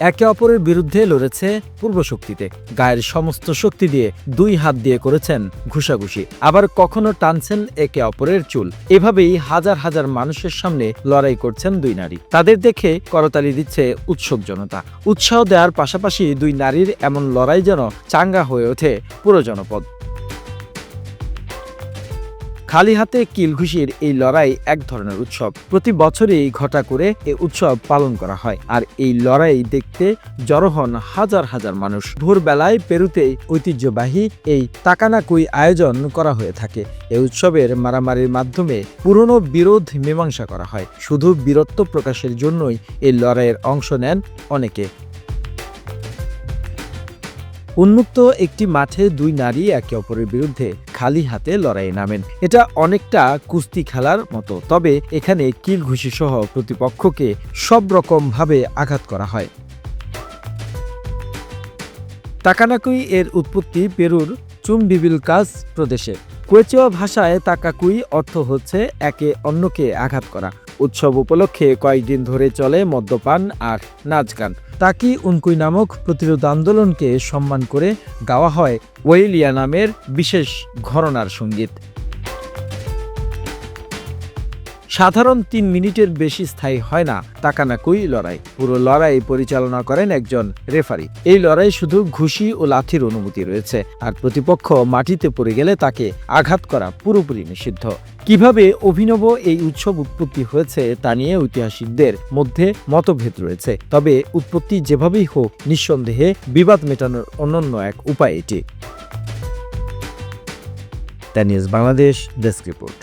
একে অপরের বিরুদ্ধে লড়েছে পূর্বশক্তিতে। গায়ের সমস্ত শক্তি দিয়ে দুই হাত দিয়ে করেছেন ঘুষাঘুষি। আবার কখনো টানছেন একে অপরের চুল। এভাবেই হাজার হাজার মানুষের সামনে লড়াই করছেন দুই নারী। তাদের দেখে করতালি দিচ্ছে উৎসব জনতা। উৎসাহ দেওয়ার পাশাপাশি দুই নারীর এমন লড়াই যেন চাঙ্গা হয়ে ওঠে পুরো জনপদ। খালি হাতে কিলঘুষির এই লড়াই এক ধরনের উৎসব। প্রতি বছরই ঘটা করে এই উৎসব পালন করা হয়। আর এই লড়াই দেখতে জড়ো হন হাজার হাজার মানুষ। ভোরবেলায় পেরুতে ঐতিহ্যবাহী এই তাকানাকুই আয়োজন করা হয়ে থাকে। এই উৎসবের মারামারির মাধ্যমে পুরনো বিরোধ মীমাংসা করা হয়। শুধু বীরত্ব প্রকাশের জন্যই এই লড়াইয়ের অংশ নেন অনেকে। উন্মুক্ত একটি মাঠে দুই নারী একে অপরের বিরুদ্ধে খালি হাতে লড়াইয়ে নামেন। এটা অনেকটা কুস্তি খেলার মতো, তবে এখানে কিল ঘুষি সহ প্রতিপক্ষকে সব রকম ভাবে আঘাত করা হয়। তাকানাকুই এর উৎপত্তি পেরুর চুমবিবিলকাস প্রদেশে। কোয়েচীয় ভাষায় তাকাকুই অর্থ হচ্ছে একে অন্যকে আঘাত করা। উৎসব উপলক্ষে কয়েকদিন ধরে চলে মদ্যপান আর নাচ গান। তাকি উনকুই নামক প্রতিরোধ আন্দোলনকে সম্মান করে গাওয়া হয় ওয়েলিয়া নামের বিশেষ ঘরনার সংগীত। সাধারণ তিন মিনিটের বেশি স্থায়ী হয় না তাকানাকুই লড়াই। পুরো লড়াই পরিচালনা করেন একজন রেফারি। এই লড়াই শুধু ঘুষি ও লাঠির অনুমতি রয়েছে, আর প্রতিপক্ষ মাটিতে পড়ে গেলে তাকে আঘাত করা পুরোপুরি নিষিদ্ধ। কীভাবে অভিনব এই উৎসব উৎপত্তি হয়েছে তা নিয়ে ঐতিহাসিকদের মধ্যে মতভেদ রয়েছে, তবে উৎপত্তি যেভাবেই হোক, নিঃসন্দেহে বিবাদ মেটানোর অনন্য এক উপায় এটি। The news Bangladesh desk report.